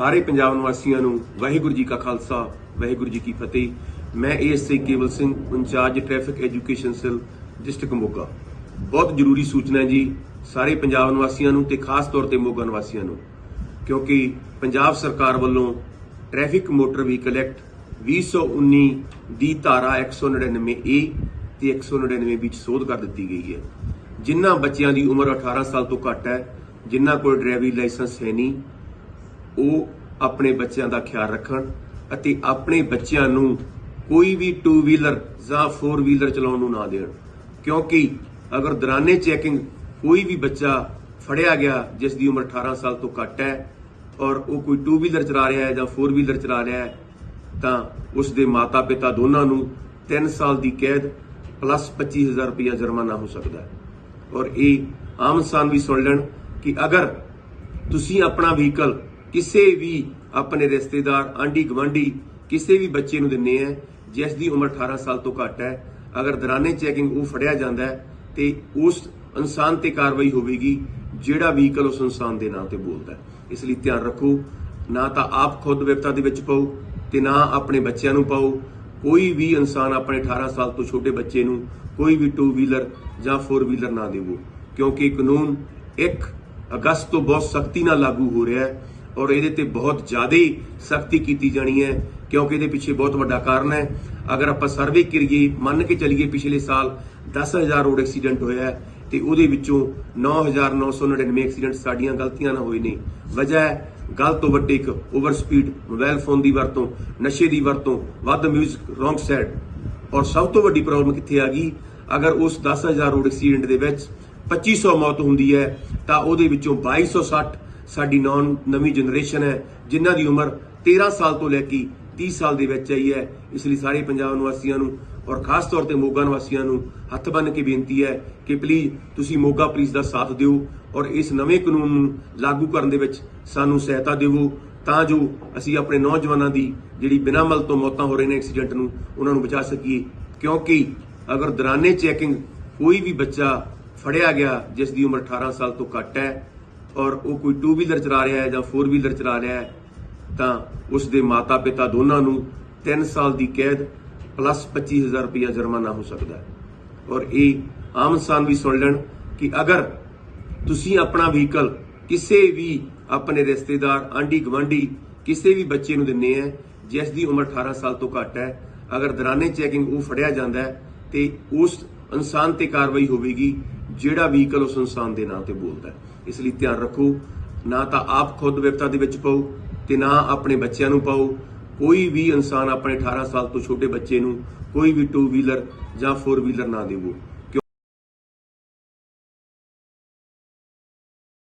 ਸਾਰੇ ਪੰਜਾਬ ਨਿਵਾਸੀਆਂ ਨੂੰ ਵਾਹਿਗੁਰੂ ਜੀ ਕਾ ਖਾਲਸਾ, ਵਾਹਿਗੁਰੂ ਜੀ ਕੀ ਫਤਿਹ। ਮੈਂ ASI Kewal Singh, incharge traffic education cell district Moga. ਬਹੁਤ ਜ਼ਰੂਰੀ ਸੂਚਨਾ ਹੈ ਜੀ, ਸਾਰੇ ਪੰਜਾਬ ਨਿਵਾਸੀਆਂ ਨੂੰ ਤੇ ਖਾਸ ਤੌਰ ਤੇ ਮੋਗਾ ਨਿਵਾਸੀਆਂ ਨੂੰ, ਕਿਉਂਕਿ ਪੰਜਾਬ ਸਰਕਾਰ ਵੱਲੋਂ ਟ੍ਰੈਫਿਕ ਮੋਟਰ ਵਹੀਕਲ ਐਕਟ 2019 ਦੀ ਧਾਰਾ 199 ਏ ਤੇ 199 ਵਿੱਚ ਸੋਧ ਕਰ ਦਿੱਤੀ ਗਈ ਹੈ। ਜਿਨ੍ਹਾਂ ਬੱਚਿਆਂ ਦੀ ਉਮਰ 18 ਸਾਲ ਤੋਂ ਘੱਟ ਹੈ ਜਿਨ੍ਹਾਂ ਕੋਲ ਡਰਾਈਵਿੰਗ ਲਾਇਸੈਂਸ ਹੈ ਨਹੀਂ ਉਹ ਆਪਣੇ ਬੱਚਿਆਂ ਦਾ ਖਿਆਲ ਰੱਖਣ ਅਤੇ ਆਪਣੇ ਬੱਚਿਆਂ ਨੂੰ ਕੋਈ ਵੀ 2 ਵੀਲਰ ਜਾਂ 4 ਵੀਲਰ ਚਲਾਉਣ ਨੂੰ ਨਾ ਦੇਣ। ਕਿਉਂਕਿ ਅਗਰ ਦੌਰਾਨੇ ਚੈਕਿੰਗ ਕੋਈ ਵੀ ਬੱਚਾ ਫੜਿਆ ਗਿਆ, ਜਿਸ ਦੀ ਉਮਰ 18 ਸਾਲ ਤੋਂ ਘੱਟ ਹੈ ਔਰ ਉਹ ਕੋਈ 2 ਵੀਲਰ ਚਲਾ ਰਿਹਾ ਹੈ ਜਾਂ 4 ਵੀਲਰ ਚਲਾ ਰਿਹਾ ਹੈ, ਤਾਂ ਉਸ ਦੇ ਮਾਤਾ-ਪਿਤਾ ਦੋਨਾਂ ਨੂੰ 3 ਸਾਲ ਦੀ ਕੈਦ ਪਲੱਸ 25000 ਰੁਪਇਆ ਜੁਰਮਾਨਾ ਹੋ ਸਕਦਾ ਹੈ। ਔਰ ਇਹ ਆਮ ਇਨਸਾਨ ਵੀ ਸੁਣ ਲੈਣ ਕਿ ਅਗਰ ਤੁਸੀਂ ਆਪਣਾ ਵਹੀਕਲ ਕਿਸੇ ਵੀ ਆਪਣੇ ਰਿਸ਼ਤੇਦਾਰ, ਆਂਢੀ ਗਵਾਂਢੀ ਕਿਸੇ ਵੀ ਬੱਚੇ ਨੂੰ ਦਿੰਨੇ ਆ, ਜਿਸ ਦੀ ਉਮਰ 18 ਸਾਲ ਤੋਂ ਘੱਟ ਹੈ, ਅਗਰ ਦੌਰਾਨੇ ਚੈਕਿੰਗ ਉਹ ਫੜਿਆ ਜਾਂਦਾ ਹੈ, ਤੇ ਉਸ ਇਨਸਾਨ ਤੇ ਕਾਰਵਾਈ ਹੋਵੇਗੀ, ਜਿਹੜਾ ਵਹੀਕਲ ਉਸ ਇਨਸਾਨ ਦੇ ਨਾਂ ਤੇ ਬੋਲਦਾ ਹੈ। ਇਸ ਲਈ ਧਿਆਨ ਰੱਖੋ, ਨਾ ਤਾਂ ਆਪ ਖੁਦ ਵਿਪਤਾ ਦੇ ਵਿੱਚ ਪਾਓ, ਤੇ ਨਾ ਆਪਣੇ ਬੱਚਿਆਂ ਨੂੰ ਪਾਓ। ਕੋਈ ਵੀ ਇਨਸਾਨ ਆਪਣੇ 18 ਸਾਲ ਤੋਂ ਛੋਟੇ ਬੱਚੇ ਨੂੰ ਕੋਈ ਵੀ ਟੂ ਵੀਲਰ ਜਾਂ ਫੋਰ ਵੀਲਰ ਨਾ ਦੇਵੋ, ਕਿਉਂਕਿ ਕਾਨੂੰਨ 1 ਅਗਸਤ ਤੋਂ ਬਹੁਤ ਸਖਤੀ ਨਾਲ ਲਾਗੂ ਹੋ ਰਿਹਾ ਹੈ। ਔਰ ਇਹਦੇ ਤੇ ਬਹੁਤ ਜ਼ਿਆਦਾ ਸਖਤੀ ਕੀਤੀ ਜਾਣੀ ਹੈ, ਕਿਉਂਕਿ ਇਹਦੇ ਪਿੱਛੇ ਬਹੁਤ ਵੱਡਾ ਕਾਰਨ ਹੈ। ਅਗਰ ਆਪਾਂ ਸਰਵੇ ਕਰੀਏ, ਮੰਨ ਕੇ ਚੱਲੀਏ ਪਿਛਲੇ ਸਾਲ 10000 ਰੋਡ ਐਕਸੀਡੈਂਟ ਹੋਇਆ ਹੈ ਤੇ ਉਹਦੇ ਵਿੱਚੋਂ 9999 ਐਕਸੀਡੈਂਟ ਸਾਡੀਆਂ ਗਲਤੀਆਂ ਨਾਲ ਹੋਏ ਨੇ। ਵਜ੍ਹਾ ਹੈ ਗਲਤ overtake over speed mobile phone ਦੀ ਵਰਤੋਂ, ਨਸ਼ੇ ਦੀ ਵਰਤੋਂ, ਵੱਧ ਮਿਊਜ਼ਿਕ ਰੋਂਗ ਸਾਈਡ ਔਰ ਸਭ ਤੋਂ ਵੱਡੀ ਪ੍ਰੋਬਲਮ ਕਿੱਥੇ ਆ ਗਈ? ਅਗਰ ਉਸ 10000 ਰੋਡ ਐਕਸੀਡੈਂਟ ਦੇ ਵਿੱਚ 2500 ਮੌਤ ਹੁੰਦੀ ਹੈ, ਤਾਂ ਉਹਦੇ ਵਿੱਚੋਂ 2260 ਸਾਡੀ ਨੌਨ ਨਵੀਂ ਜਨਰੇਸ਼ਨ ਹੈ, ਜਿਨ੍ਹਾਂ ਦੀ ਉਮਰ 13 ਸਾਲ ਤੋਂ ਲੈ ਕੇ 30 ਸਾਲ ਦੇ ਵਿੱਚ ਆਈ ਹੈ। ਇਸ ਲਈ ਸਾਰੇ ਪੰਜਾਬ ਨਿਵਾਸੀਆਂ ਨੂੰ ਔਰ ਖਾਸ ਤੌਰ ਤੇ ਮੋਗਾ ਨਿਵਾਸੀਆਂ ਨੂੰ ਹੱਥ ਬੰਨ੍ਹ ਕੇ ਬੇਨਤੀ ਹੈ ਕਿ ਪਲੀਜ਼ ਤੁਸੀਂ ਮੋਗਾ ਪੁਲਿਸ ਦਾ ਸਾਥ ਦਿਓ ਔਰ ਇਸ ਨਵੇਂ ਕਾਨੂੰਨ ਨੂੰ ਲਾਗੂ ਕਰਨ ਦੇ ਵਿੱਚ ਸਾਨੂੰ ਸਹਾਇਤਾ ਦਿਵੋ ਤਾਂ ਜੋ ਅਸੀਂ ਆਪਣੇ ਨੌਜਵਾਨਾਂ ਦੀ ਜਿਹੜੀ ਬਿਨਾਂ ਮਲ ਤੋਂ ਮੌਤਾਂ ਹੋ ਰਹੀਆਂ ਨੇ ਐਕਸੀਡੈਂਟ ਨੂੰ ਉਹਨਾਂ ਨੂੰ ਬਚਾ ਸਕੀਏ। ਕਿਉਂਕਿ ਅਗਰ ਦੌਰਾਨੇ ਚੈਕਿੰਗ ਕੋਈ ਵੀ ਬੱਚਾ ਫੜਿਆ ਗਿਆ, ਜਿਸ ਦੀ ਉਮਰ 18 ਸਾਲ ਤੋਂ ਘੱਟ ਹੈ ਔਰ ਉਹ ਕੋਈ 2 ਵੀਲਰ ਚਲਾ ਰਿਹਾ ਹੈ ਜਾਂ 4 ਵੀਲਰ ਚਲਾ ਰਿਹਾ ਹੈ, ਤਾਂ ਉਸ ਦੇ ਮਾਤਾ-ਪਿਤਾ ਦੋਨਾਂ ਨੂੰ 3 ਸਾਲ ਦੀ ਕੈਦ ਪਲੱਸ 25000 ਰੁਪਇਆ ਜੁਰਮਾਨਾ ਹੋ ਸਕਦਾ ਹੈ। ਔਰ ਇਹ ਆਮ ਇਨਸਾਨ ਵੀ ਸੁਣ ਲੈਣ ਕਿ ਅਗਰ ਤੁਸੀਂ ਆਪਣਾ ਵਹੀਕਲ ਕਿਸੇ ਵੀ ਆਪਣੇ ਰਿਸ਼ਤੇਦਾਰ ਆਂਢੀ ਗਵਾਂਢੀ ਕਿਸੇ ਵੀ ਬੱਚੇ ਨੂੰ ਦਿੰਨੇ ਆ ਜਿਸ ਦੀ ਉਮਰ 18 ਸਾਲ ਤੋਂ ਘੱਟ ਹੈ, ਅਗਰ ਦਰਾਨੇ ਚੈਕਿੰਗ ਉਹ ਫੜਿਆ ਜਾਂਦਾ ਹੈ ਤੇ ਉਸ ਇਨਸਾਨ ਤੇ ਕਾਰਵਾਈ ਹੋਵੇਗੀ ਜਿਹੜਾ ਵਹੀਕਲ ਉਸ ਇਨਸਾਨ ਦੇ ਨਾਂ ਤੇ ਬੋਲਦਾ ਹੈ। ਇਸ ਲਈ ਧਿਆਨ ਰੱਖੋ, ਨਾ ਤਾਂ ਆਪ ਖੁਦ ਵਿਪਤਾ ਦੇ ਵਿੱਚ ਪਾਓ ਤੇ ਨਾ ਆਪਣੇ ਬੱਚਿਆਂ ਨੂੰ ਪਾਓ। ਕੋਈ ਵੀ ਇਨਸਾਨ ਆਪਣੇ 18 ਸਾਲ ਤੋਂ ਛੋਟੇ ਬੱਚੇ ਨੂੰ ਕੋਈ ਵੀ ਟੂ ਵੀਲਰ ਜਾਂ ਫੋਰ ਵੀਲਰ ਨਾ ਦੇਵੋ।